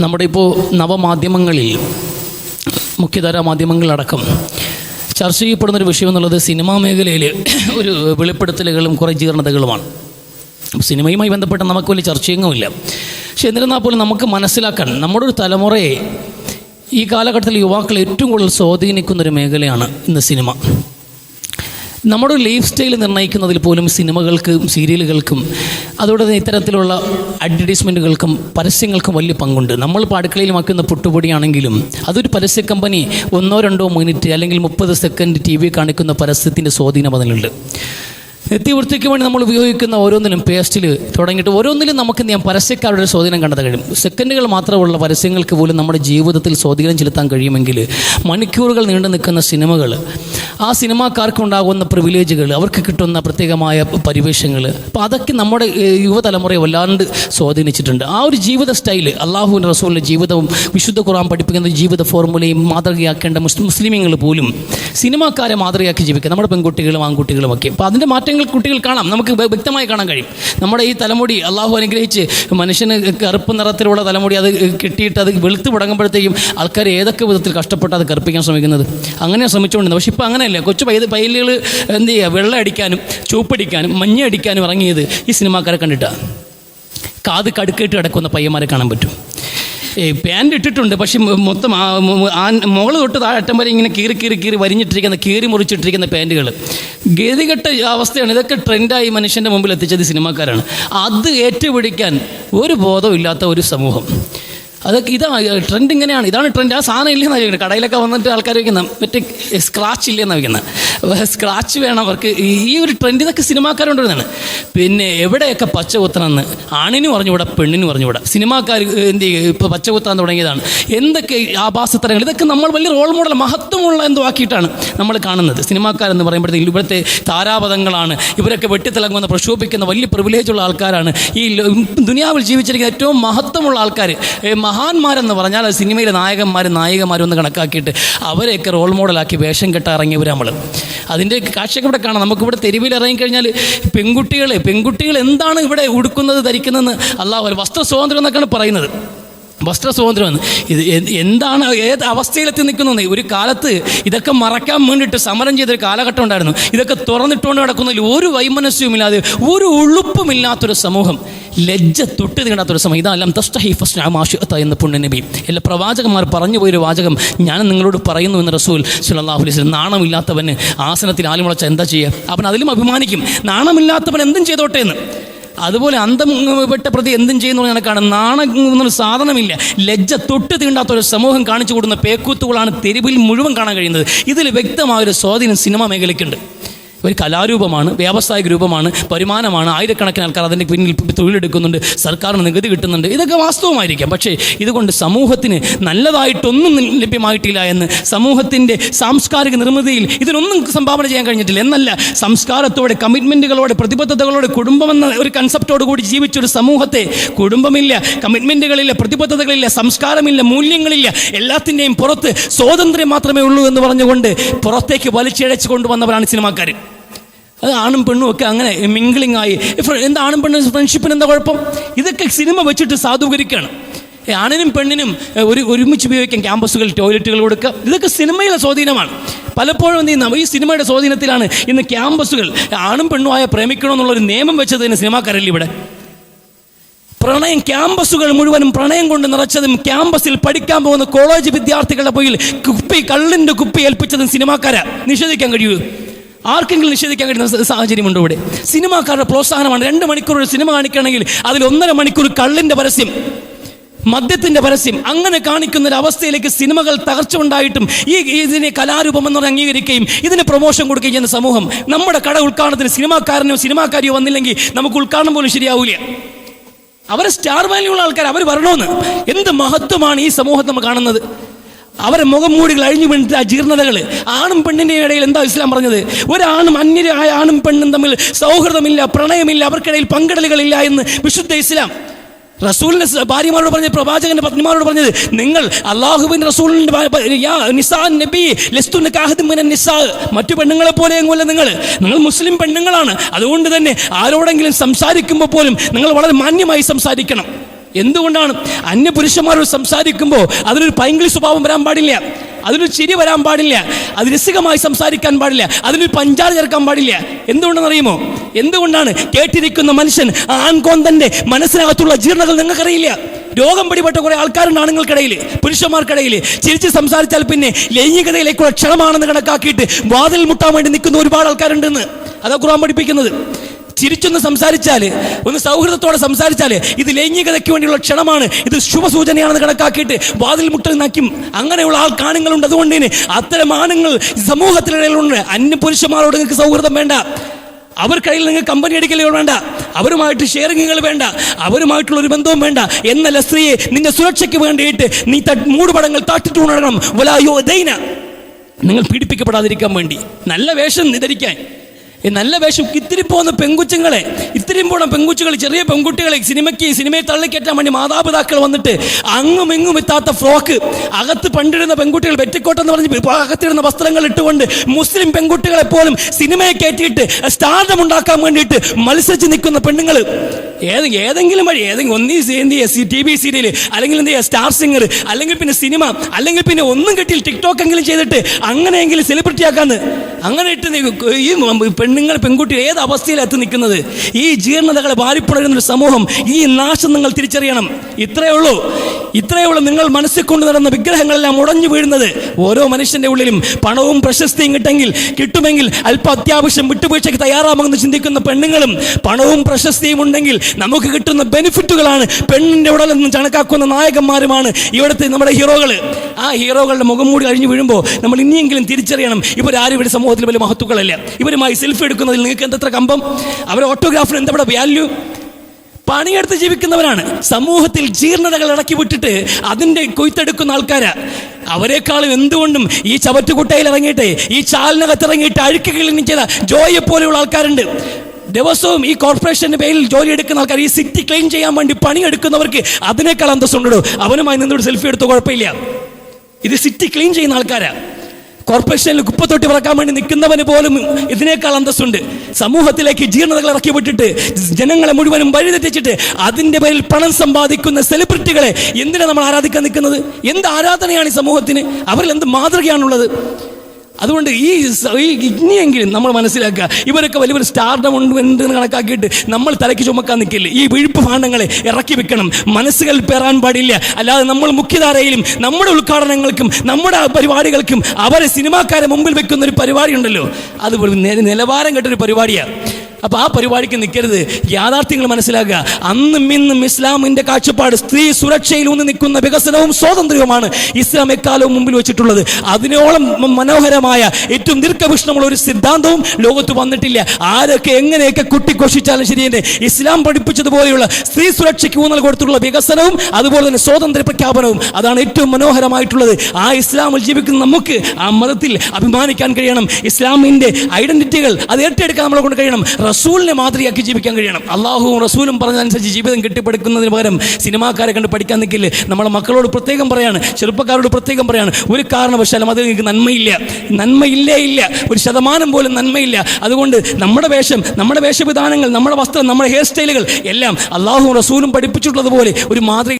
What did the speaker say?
നമ്മുടെ ഇപ്പോൾ നവമാധ്യമങ്ങളിൽ മുഖ്യധാരാ മാധ്യമങ്ങളടക്കം ചർച്ച ചെയ്യപ്പെടുന്നൊരു വിഷയം എന്നുള്ളത് സിനിമാ മേഖലയിൽ ഒരു വെളിപ്പെടുത്തലുകളും കുറേ ജീർണതകളുമാണ്. സിനിമയുമായി ബന്ധപ്പെട്ട് നമുക്ക് വലിയ ചർച്ചയൊന്നുമില്ല. പക്ഷെ എന്നിരുന്നാൽ പോലും നമുക്ക് മനസ്സിലാക്കാൻ നമ്മുടെ ഒരു തലമുറയെ ഈ കാലഘട്ടത്തിൽ യുവാക്കൾ ഏറ്റവും കൂടുതൽ സ്വാധീനിക്കുന്നൊരു മേഖലയാണ് ഇന്ന് സിനിമ. നമ്മുടെ ലൈഫ് സ്റ്റൈൽ നിർണയിക്കുന്നതിൽ പോലും സിനിമകൾക്കും സീരിയലുകൾക്കും അതോടെ ഇത്തരത്തിലുള്ള അഡ്വർടൈസ്മെന്റുകൾക്കും പരസ്യങ്ങൾക്കും വലിയ പങ്കുണ്ട്. നമ്മൾ പാടുക്കളയിൽ വയ്ക്കുന്ന പുട്ടുപൊടിയാണെങ്കിലും അതൊരു പരസ്യ കമ്പനി ഒന്നോ രണ്ടോ മിനിറ്റ് അല്ലെങ്കിൽ മുപ്പത് സെക്കൻഡ് ടി വി കാണിക്കുന്ന പരസ്യത്തിന്റെ സ്വാധീനം അതിലുണ്ട്. നിത്യവൃത്തിക്ക് വേണ്ടി നമ്മൾ ഉപയോഗിക്കുന്ന ഓരോന്നിലും പേസ്റ്റിൽ തുടങ്ങിയിട്ട് ഓരോന്നിലും നമുക്ക് ഞാൻ പരസ്യക്കാരുടെ ഒരു സ്വാധീനം കണ്ടത് കഴിയും. സെക്കൻഡുകൾ മാത്രമുള്ള പരസ്യങ്ങൾക്ക് പോലും നമ്മുടെ ജീവിതത്തിൽ സ്വാധീനം ചെലുത്താൻ കഴിയുമെങ്കിൽ മണിക്കൂറുകൾ നീണ്ടു നിൽക്കുന്ന സിനിമകൾ ആ സിനിമാക്കാർക്കുണ്ടാകുന്ന പ്രിവിലേജുകൾ അവർക്ക് കിട്ടുന്ന പ്രത്യേകമായ പരിവേഷങ്ങൾ അപ്പോൾ അതൊക്കെ നമ്മുടെ യുവതലമുറയെ വല്ലാണ്ട് സ്വാധീനിച്ചിട്ടുണ്ട്. ആ ഒരു ജീവിത സ്റ്റൈൽ അള്ളാഹുവിന്റെ റസൂലിന്റെ ജീവിതവും വിശുദ്ധ ഖുറാൻ പഠിപ്പിക്കുന്ന ജീവിത ഫോർമുലയും മാതൃകയാക്കേണ്ട മുസ്ലിം മുസ്ലിമീങ്ങൾ പോലും സിനിമാക്കാരെ മാതൃകയാക്കി ജീവിക്കുക. നമ്മുടെ പെൺകുട്ടികളും ആൺകുട്ടികളും ഒക്കെ. അപ്പോൾ അതിന്റെ മാറ്റങ്ങൾ കുട്ടികൾ കാണാം. നമുക്ക് വ്യക്തമായി കാണാൻ കഴിയും. നമ്മുടെ ഈ തലമുടി അള്ളാഹു അനുഗ്രഹിച്ച് മനുഷ്യന് കറുപ്പ് നിറത്തിലുള്ള തലമുടി അത് കിട്ടിയിട്ട് അത് വെളുത്ത് തുടങ്ങുമ്പോഴത്തേക്കും ആൾക്കാർ ഏതൊക്കെ വിധത്തിൽ കഷ്ടപ്പെട്ട് അത് കറുപ്പിക്കാൻ ശ്രമിക്കുന്നത്? അങ്ങനെ ശ്രമിച്ചുകൊണ്ടിരുന്നത്. പക്ഷേ ഇപ്പോൾ അങ്ങനെയല്ല. കൊച്ചു പൈ പൈലുകൾ എന്ത് ചെയ്യുക? വെള്ളം അടിക്കാനും ചൂപ്പടിക്കാനും മഞ്ഞ അടിക്കാനും ഇറങ്ങിയത് ഈ സിനിമാക്കാരെ കണ്ടിട്ടാണ് കാത് കടുക്കിട്ട് കിടക്കുന്ന പയ്യന്മാരെ കാണാൻ പറ്റും. പാന്റ് ഇട്ടിട്ടുണ്ട്. പക്ഷേ മൊത്തം ആ മുകൾ തൊട്ട് താഴെ അറ്റം വരെ ഇങ്ങനെ കീറി കീറി കീറി വരിഞ്ഞിട്ടിരിക്കുന്ന കീറി മുറിച്ചിട്ടിരിക്കുന്ന പാന്റുകൾ ഗതികെട്ട അവസ്ഥയാണ്. ഇതൊക്കെ ട്രെൻഡായി മനുഷ്യന്റെ മുമ്പിൽ എത്തിച്ചത് സിനിമാക്കാരാണ്. അത് ഏറ്റുപിടിക്കാൻ ഒരു ബോധവും ഇല്ലാത്ത ഒരു സമൂഹം. അതൊക്കെ ഇതാ ട്രെൻഡ് ഇങ്ങനെയാണ്. ഇതാണ് ട്രെൻഡ് ആ സാധനം ഇല്ലെന്ന് വയ്ക്കുന്നത് കടയിലൊക്കെ വന്നിട്ട് ആൾക്കാർ വയ്ക്കുന്ന മറ്റേ സ്ക്രാച്ച് ഇല്ലെന്ന് വയ്ക്കുന്നത്. സ്ക്രാച്ച് വേണം അവർക്ക്. ഈ ഒരു ട്രെൻഡ് ഇതൊക്കെ സിനിമാക്കാരുകൊണ്ടിരുന്നതാണ് പിന്നെ എവിടെയൊക്കെ പച്ച കുത്തണമെന്ന് ആണിന് പറഞ്ഞുകൂടാ പെണ്ണിന് പറഞ്ഞുകൂടാ സിനിമാക്കാർ എന്ത് ചെയ്യും? ഇപ്പോൾ പച്ച കുത്താൻ തുടങ്ങിയതാണ്. എന്തൊക്കെ ആഭാസത്തരങ്ങൾ ഇതൊക്കെ നമ്മൾ വലിയ റോൾ മോഡൽ മഹത്വമുള്ള എന്തോ ആക്കിയിട്ടാണ് നമ്മൾ കാണുന്നത്. സിനിമാക്കാരെന്ന് പറയുമ്പോഴത്തേക്കും ഇവിടുത്തെ താരാപഥങ്ങളാണ്. ഇവരൊക്കെ വെട്ടിത്തിളങ്ങുന്ന പ്രക്ഷോഭിക്കുന്ന വലിയ പ്രിവിലേജുള്ള ആൾക്കാരാണ്. ഈ ദുനിയാവിൽ ജീവിച്ചിരിക്കുന്ന ഏറ്റവും മഹത്വമുള്ള ആൾക്കാർ മഹാന്മാരെന്ന് പറഞ്ഞാൽ സിനിമയിലെ നായകന്മാരും നായികമാരും ഒന്ന് കണക്കാക്കിയിട്ട് അവരെയൊക്കെ റോൾ മോഡലാക്കി വേഷം കെട്ട ഇറങ്ങിയവർ നമ്മൾ അതിന്റെ കാഴ്ചയൊക്കെ ഇവിടെ കാണാം. നമുക്കിവിടെ തെരുവിൽ ഇറങ്ങിക്കഴിഞ്ഞാൽ പെൺകുട്ടികൾ പെൺകുട്ടികൾ എന്താണ് ഇവിടെ ഉടുക്കുന്നത് ധരിക്കുന്നതെന്ന് അള്ളാഹു വസ്ത്ര സ്വാതന്ത്ര്യം എന്നൊക്കെയാണ് പറയുന്നത്. വസ്ത്ര സ്വാതന്ത്ര്യമെന്ന് ഇത് എന്താണ് ഏത് അവസ്ഥയിലെത്തി നിൽക്കുന്നത് ഒരു കാലത്ത് ഇതൊക്കെ മറക്കാൻ വേണ്ടിയിട്ട് സമരം ചെയ്തൊരു കാലഘട്ടം ഉണ്ടായിരുന്നു. ഇതൊക്കെ തുറന്നിട്ടുകൊണ്ട് നടക്കുന്നതിൽ ഒരു വൈമനസ്യവുമില്ലാതെ ഒരു ഉളുപ്പുമില്ലാത്തൊരു സമൂഹം ലജ്ജ തൊട്ട് തീണ്ടാത്തൊരു സമയം ഇതെല്ലാം തസ്തഹി ഫസ്റ്റ് ആമാഷത്ത എന്ന് പുണ്യനബി. എല്ലാ പ്രവാചകന്മാർ പറഞ്ഞു പോയൊരു വാചകം ഞാൻ നിങ്ങളോട് പറയുന്നു എന്ന് റസൂൽ സുല്ലാഹു അലൈഹി സ്വലം നാണമില്ലാത്തവന് ആസനത്തിൽ ആലുമുളച്ച എന്താ ചെയ്യുക അവൻ അതിലും അഭിമാനിക്കും നാണമില്ലാത്തവൻ എന്തും ചെയ്തോട്ടെ എന്ന്. അതുപോലെ അന്തം പ്രതി എന്തും ചെയ്യുന്നു കണക്കാണ്. നാണം എന്നൊരു സാധനമില്ല. ലജ്ജ തൊട്ട് തീണ്ടാത്ത ഒരു സമൂഹം കാണിച്ചു കൊടുക്കുന്ന പേക്കൂത്തുകളാണ് തെരുവിൽ മുഴുവൻ കാണാൻ കഴിയുന്നത്. ഇതിൽ വ്യക്തമായ ഒരു സ്വാധീനം സിനിമാ മേഖലയ്ക്കുണ്ട്. ഒരു കലാരൂപമാണ് വ്യാവസായിക രൂപമാണ് വരുമാനമാണ്. ആയിരക്കണക്കിന് ആൾക്കാർ അതിന്റെ പിന്നിൽ തൊഴിലെടുക്കുന്നുണ്ട് സർക്കാരിന് നികുതി കിട്ടുന്നുണ്ട്. ഇതൊക്കെ വാസ്തവമായിരിക്കാം. പക്ഷേ ഇതുകൊണ്ട് സമൂഹത്തിന് നല്ലതായിട്ടൊന്നും ലഭ്യമായിട്ടില്ല എന്ന് സമൂഹത്തിന്റെ സാംസ്കാരിക നിർമ്മിതിയിൽ ഇതിനൊന്നും സംഭാവന ചെയ്യാൻ കഴിഞ്ഞിട്ടില്ല. എന്നല്ല സംസ്കാരത്തോടെ കമ്മിറ്റ്മെന്റുകളോടെ പ്രതിബദ്ധതകളോടെ കുടുംബമെന്ന ഒരു കൺസെപ്റ്റോട് കൂടി ജീവിച്ചൊരു സമൂഹത്തെ കുടുംബമില്ല കമ്മിറ്റ്മെന്റുകളില്ല പ്രതിബദ്ധതകളില്ല സംസ്കാരമില്ല മൂല്യങ്ങളില്ല എല്ലാത്തിന്റെയും പുറത്ത് സ്വാതന്ത്ര്യം മാത്രമേ ഉള്ളൂ എന്ന് പറഞ്ഞുകൊണ്ട് പുറത്തേക്ക് വലിച്ചിഴച്ച് കൊണ്ടുവന്നവരാണ് സിനിമാക്കാർ അത് ആണും പെണ്ണും ഒക്കെ അങ്ങനെ മിങ്കിളിംഗ് ആയി. എന്താ ആണും പെണ്ണും ഫ്രണ്ട്ഷിപ്പിന് എന്താ കുഴപ്പം? ഇതൊക്കെ സിനിമ വെച്ചിട്ട് സാധൂകരിക്കുകയാണ് ആണിനും പെണ്ണിനും ഒരു ഒരുമിച്ച് ഉപയോഗിക്കാം ക്യാമ്പസുകൾ ടോയ്ലറ്റുകൾ കൊടുക്കുക ഇതൊക്കെ സിനിമയിലെ സ്വാധീനമാണ്. പലപ്പോഴും എന്ത് ചെയ്യുന്ന ഈ സിനിമയുടെ സ്വാധീനത്തിലാണ് ഇന്ന് ക്യാമ്പസുകൾ ആണും പെണ്ണുമായ പ്രേമിക്കണമെന്നുള്ളൊരു നിയമം വെച്ചതിന് സിനിമാക്കാരല്ലേ ഇവിടെ? പ്രണയം ക്യാമ്പസുകൾ മുഴുവനും പ്രണയം കൊണ്ട് നിറച്ചതും ക്യാമ്പസിൽ പഠിക്കാൻ പോകുന്ന കോളേജ് വിദ്യാർത്ഥികളുടെ പോയിൽ കുപ്പി കള്ളിന്റെ കുപ്പി ഏൽപ്പിച്ചതും സിനിമാക്കാരെ നിഷേധിക്കാൻ കഴിയൂ. ആർക്കെങ്കിലും നിഷേധിക്കാൻ കഴിയുന്ന സാഹചര്യമുണ്ടോ ഇവിടെ? സിനിമാക്കാരുടെ പ്രോത്സാഹനമാണ്. രണ്ട് മണിക്കൂർ ഒരു സിനിമ കാണിക്കുകയാണെങ്കിൽ അതിൽ ഒന്നര മണിക്കൂർ കള്ളിന്റെ പരസ്യം മദ്യത്തിന്റെ പരസ്യം അങ്ങനെ കാണിക്കുന്ന ഒരു അവസ്ഥയിലേക്ക് സിനിമകൾ തകർച്ച ഉണ്ടായിട്ടും ഈ ഇതിനെ കലാരൂപം എന്ന് പറഞ്ഞ് അംഗീകരിക്കുകയും ഇതിന് പ്രൊമോഷൻ കൊടുക്കുകയും ചെയ്യുന്ന സമൂഹം നമ്മുടെ കട ഉദ്ഘാടനത്തിന് സിനിമാക്കാരനോ സിനിമാക്കാരിയോ വന്നില്ലെങ്കിൽ നമുക്ക് ഉദ്ഘാടനം പോലും ശരിയാവില്ല അവർ സ്റ്റാർ വാല്യൂ ഉള്ള ആൾക്കാർ അവർ വരണമെന്ന്. എന്ത് മഹത്വമാണ് ഈ സമൂഹം നമ്മൾ കാണുന്നത്? അവരെ മുഖം മൂടികൾ അഴിഞ്ഞു വീണിട്ട് ആ ജീർണതകൾ. ആണും പെണ്ണിന്റെ ഇടയിൽ എന്താ ഇസ്ലാം പറഞ്ഞത്? ഒരാണും അന്യരായ ആണും പെണ്ണും തമ്മിൽ സൗഹൃദമില്ല പ്രണയമില്ല അവർക്കിടയിൽ പങ്കിടലുകളില്ല എന്ന് വിശുദ്ധ ഇസ്ലാം. റസൂലിന്റെ ഭാര്യമാരോട് പറഞ്ഞത് പ്രവാചകന്റെ പത്നിമാരോട് പറഞ്ഞത് നിങ്ങൾ അള്ളാഹുബിൻ നിസാ മറ്റു പെണ്ണുങ്ങളെ പോലെയെങ്കിലല്ല നിങ്ങൾ. നിങ്ങൾ മുസ്ലിം പെണ്ണുങ്ങളാണ്. അതുകൊണ്ട് തന്നെ ആരോടെങ്കിലും സംസാരിക്കുമ്പോൾ പോലും നിങ്ങൾ വളരെ മാന്യമായി സംസാരിക്കണം. എന്തുകൊണ്ടാണ് അന്യ പുരുഷന്മാരോട് സംസാരിക്കുമ്പോൾ അതിനൊരു പൈങ്കിളി സ്വഭാവം വരാൻ പാടില്ല? അതിനൊരു ചിരി വരാൻ പാടില്ല. അത് രസികമായി സംസാരിക്കാൻ പാടില്ല. അതിനൊരു പഞ്ചാര ചേർക്കാൻ പാടില്ല. എന്തുകൊണ്ടെന്ന് അറിയുമോ എന്തുകൊണ്ടാണ് കേട്ടിരിക്കുന്ന മനുഷ്യൻ ആ ആൺകോന്തന്റെ മനസ്സിനകത്തുള്ള ജീർണകൾ നിങ്ങൾക്കറിയില്ല? രോഗം പിടിപെട്ട കുറെ ആൾക്കാരുണ്ട് ആണുങ്ങൾക്കിടയിൽ പുരുഷന്മാർക്കിടയിൽ ചിരിച്ച് സംസാരിച്ചാൽ പിന്നെ ലൈംഗികതയിലേക്കുള്ള ക്ഷണമാണെന്ന് കണക്കാക്കിയിട്ട് വാതിൽ മുട്ടാൻ വേണ്ടി നിൽക്കുന്ന ഒരുപാട് ആൾക്കാരുണ്ടെന്ന്. അതാ ഖുറാൻ പഠിപ്പിക്കുന്നത്. ചിരിച്ചൊന്ന് സംസാരിച്ചാൽ ഒന്ന് സൗഹൃദത്തോടെ സംസാരിച്ചാൽ ഇത് ലൈംഗികതയ്ക്ക് വേണ്ടിയുള്ള ക്ഷണമാണ്. ഇത് ശുഭസൂചനയാണെന്ന് കണക്കാക്കിയിട്ട് വാതിൽ മുട്ടൽ നക്കും അങ്ങനെയുള്ള ആൾ കാണുങ്ങളുണ്ട് അതുകൊണ്ട് തന്നെ അത്തരം ആണുങ്ങൾ സമൂഹത്തിനിടയിലുണ്ട്. അന്യ പുരുഷന്മാരോട് നിങ്ങൾക്ക് സൗഹൃദം വേണ്ട. അവർക്കിടയിൽ നിങ്ങൾ കമ്പനി അടിക്കലുകൾ വേണ്ട. അവരുമായിട്ട് ഷെയറിങ്ങുകൾ വേണ്ട. അവരുമായിട്ടുള്ള ഒരു ബന്ധവും വേണ്ട. എന്നല്ല സ്ത്രീയെ നിന്റെ സുരക്ഷയ്ക്ക് വേണ്ടിയിട്ട് നീ മൂടുപടങ്ങൾ താട്ടിട്ട് ഉണരണം. വലായോ ദൈന നിങ്ങൾ പീഡിപ്പിക്കപ്പെടാതിരിക്കാൻ വേണ്ടി. നല്ല വേഷം ധരിക്കാൻ. ഈ നല്ല വേഷം ഇത്തിരി പോകുന്ന പെൺകുച്ചുങ്ങളെ ഇത്തിരി പോണ പെൺകുച്ചുകൾ ചെറിയ പെൺകുട്ടികളെ സിനിമയ്ക്ക് സിനിമയെ തള്ളിക്കറ്റാൻ വേണ്ടി മാതാപിതാക്കൾ വന്നിട്ട് അങ്ങും ഇങ്ങും എത്താത്ത ഫ്രോക്ക് അകത്ത് പണ്ടിടുന്ന പെൺകുട്ടികൾ വെറ്റിക്കോട്ടെന്ന് പറഞ്ഞ് അകത്തിടുന്ന വസ്ത്രങ്ങൾ ഇട്ടുകൊണ്ട് മുസ്ലിം പെൺകുട്ടികളെ പോലും സിനിമയെ കയറ്റിയിട്ട് സ്റ്റാർഡം ഉണ്ടാക്കാൻ വേണ്ടിയിട്ട് മത്സരിച്ച് നിൽക്കുന്ന പെണ്ണുങ്ങൾ ഏത് ഏതെങ്കിലും വഴി ഏതെങ്കിലും ഒന്നീ എന്ത് ചെയ്യുക ടി വി സീരിയൽ അല്ലെങ്കിൽ എന്ത് ചെയ്യുക സ്റ്റാർ സിംഗർ അല്ലെങ്കിൽ പിന്നെ സിനിമ അല്ലെങ്കിൽ പിന്നെ ഒന്നും കിട്ടിയിൽ ടിക്ടോക്ക് എങ്കിലും ചെയ്തിട്ട് അങ്ങനെയെങ്കിലും സെലിബ്രിറ്റി ആക്കാന്ന്. അങ്ങനെ ഇട്ട് ഈ പെണ്ണുങ്ങൾ പെൺകുട്ടികൾ ഏത് അവസ്ഥയിലെത്തി നിൽക്കുന്നത്? ഈ ജീർണതകളെ വാരിപ്പുണരുന്ന ഒരു സമൂഹം ഈ നാശം നിങ്ങൾ തിരിച്ചറിയണം. ഇത്രയേ ഉള്ളൂ. ഇത്രയേ ഉള്ളൂ നിങ്ങൾ മനസ്സിൽ കൊണ്ട് നടന്ന വിഗ്രഹങ്ങളെല്ലാം ഉടഞ്ഞു വീഴുന്നത്. ഓരോ മനുഷ്യന്റെ ഉള്ളിലും പണവും പ്രശസ്തിയും കിട്ടെങ്കിൽ കിട്ടുമെങ്കിൽ അല്പ അത്യാവശ്യം വിട്ടുവീഴ്ചയ്ക്ക് തയ്യാറാമെന്ന് ചിന്തിക്കുന്ന പെണ്ണുങ്ങളും പണവും പ്രശസ്തിയും ഉണ്ടെങ്കിൽ നമുക്ക് കിട്ടുന്ന ബെനിഫിറ്റുകളാണ്. പെണ്ണിന്റെ ഉടലെന്ന് കണക്കാക്കുന്ന നായകന്മാരുമാണ് ഇവിടുത്തെ നമ്മുടെ ഹീറോകൾ ആ ഹീറോകളുടെ മുഖം മൂടി കഴിഞ്ഞു വീഴുമ്പോൾ നമ്മൾ ഇനിയെങ്കിലും തിരിച്ചറിയണം ഇവരാരും ഇവിടെ സമൂഹത്തിൽ വലിയ മഹത്തുക്കളല്ല ഇവരുമായി സെൽഫി എടുക്കുന്നതിൽ നിങ്ങൾക്ക് എന്തത്ര കമ്പം? അവരെ ഓട്ടോഗ്രാഫിന് എന്താ വാല്യൂ പണിയെടുത്ത് ജീവിക്കുന്നവരാണ്. സമൂഹത്തിൽ ജീർണതകൾ ഇടക്കി വിട്ടിട്ട് അതിന്റെ കൊയ്ത്തെടുക്കുന്ന ആൾക്കാരാ. അവരെക്കാളും എന്തുകൊണ്ടും ഈ ചവറ്റുകുട്ടയിൽ ഇറങ്ങിയിട്ട് ഈ ചാലിനകത്ത് ഇറങ്ങിയിട്ട് അഴുക്ക് ക്ലീൻ ചെയ്ത ജോയെ പോലെയുള്ള ആൾക്കാരുണ്ട്. ദിവസവും ഈ കോർപ്പറേഷന്റെ പേരിൽ ജോലി എടുക്കുന്ന ആൾക്കാർ ഈ സിറ്റി ക്ലീൻ ചെയ്യാൻ വേണ്ടി പണിയെടുക്കുന്നവർക്ക് അതിനേക്കാൾ അന്തസ്സുണ്ടോ. അവനുമായി നിന്നോട് സെൽഫി എടുത്ത് കുഴപ്പമില്ല. ഇത് സിറ്റി ക്ലീൻ ചെയ്യുന്ന ആൾക്കാരാ. കോർപ്പറേഷനിൽ കുപ്പത്തൊട്ടി പറക്കാൻ വേണ്ടി നിൽക്കുന്നവന് പോലും ഇതിനേക്കാൾ അന്തസ്സുണ്ട്. സമൂഹത്തിലേക്ക് ജീർണതകൾ ഇറക്കി വിട്ടിട്ട് ജനങ്ങളെ മുഴുവനും വഴിതെറ്റിച്ചിട്ട് അതിന്റെ പേരിൽ പണം സമ്പാദിക്കുന്ന സെലിബ്രിറ്റികളെ എന്തിനാണ് നമ്മൾ ആരാധിക്കാൻ നിൽക്കുന്നത്? എന്ത് ആരാധനയാണ് ഈ സമൂഹത്തിന്? അവരിൽ എന്ത് മാതൃകയാണുള്ളത്? അതുകൊണ്ട് ഈ ഇനിയെങ്കിലും നമ്മൾ മനസ്സിലാക്കുക. ഇവരൊക്കെ വലിയൊരു സ്റ്റാർഡം ഉണ്ട് എന്ന് കണക്കാക്കിയിട്ട് നമ്മൾ തലയ്ക്ക് ചുമക്കാൻ നിൽക്കില്ല? ഈ വിഴുപ്പ് ഭാണ്ഡങ്ങളെ ഇറക്കി വെക്കണം. മനസ്സുകൾ പേറാൻ പാടില്ല. അല്ലാതെ നമ്മൾ മുഖ്യധാരയിലും നമ്മുടെ ഉദ്ഘാടനങ്ങൾക്കും നമ്മുടെ പരിപാടികൾക്കും അവരെ സിനിമാക്കാരെ മുമ്പിൽ വെക്കുന്ന ഒരു പരിപാടി ഉണ്ടല്ലോ. അതുപോലെ നിലവാരം കെട്ടൊരു പരിപാടിയാണ് അപ്പോൾ ആ പരിപാടിക്ക് നിൽക്കരുത് യാഥാർത്ഥ്യങ്ങൾ മനസ്സിലാക്കുക. അന്നും ഇന്നും ഇസ്ലാമിന്റെ കാഴ്ചപ്പാട് സ്ത്രീ സുരക്ഷയിൽ ഊന്നി നിൽക്കുന്ന വികസനവും സ്വാതന്ത്ര്യവുമാണ് ഇസ്ലാം എക്കാലവും മുമ്പിൽ വെച്ചിട്ടുള്ളത്. അതിനോളം മനോഹരമായ ഏറ്റവും ദീർഘവീക്ഷണമുള്ള ഒരു സിദ്ധാന്തവും ലോകത്ത് വന്നിട്ടില്ല. ആരൊക്കെ എങ്ങനെയൊക്കെ കുട്ടിഘോഷിച്ചാലും ശരി തന്നെ ഇസ്ലാം പഠിപ്പിച്ചതുപോലെയുള്ള സ്ത്രീ സുരക്ഷയ്ക്ക് ഊന്നൽ കൊടുത്തിട്ടുള്ള വികസനവും അതുപോലെ തന്നെ സ്വാതന്ത്ര്യ പ്രഖ്യാപനവും അതാണ് ഏറ്റവും മനോഹരമായിട്ടുള്ളത്. ആ ഇസ്ലാമിൽ ജീവിക്കുന്ന നമുക്ക് ആ മതത്തിൽ അഭിമാനിക്കാൻ കഴിയണം. ഇസ്ലാമിന്റെ ഐഡന്റിറ്റികൾ അത് ഏറ്റെടുക്കാൻ നമ്മളെ കൊണ്ട് കഴിയണം. റസൂലിനെ മാതൃയാക്കി ജീവിക്കാൻ കഴിയണം. അള്ളാഹുവും റസൂലും പറഞ്ഞതനുസരിച്ച് ജീവിതം കെട്ടിപ്പടുക്കുന്നതിന് പകരം സിനിമാക്കാരെ കണ്ട് പഠിക്കാൻ നിൽക്കില്ല നമ്മളെ മക്കളോട് പ്രത്യേകം പറയാണ് ചെറുപ്പക്കാരോട് പ്രത്യേകം പറയാണ് ഒരു കാരണവശാലും അത് നിങ്ങൾക്ക് നന്മയില്ല. നന്മയില്ലേ ഇല്ല. ഒരു ശതമാനം പോലും നന്മയില്ല. അതുകൊണ്ട് നമ്മുടെ വേഷം നമ്മുടെ വേഷവിധാനങ്ങൾ നമ്മുടെ വസ്ത്രം നമ്മുടെ ഹെയർ സ്റ്റൈലുകൾ എല്ലാം അള്ളാഹുവും റസൂലും പഠിപ്പിച്ചിട്ടുള്ളതുപോലെ ഒരു മാതൃക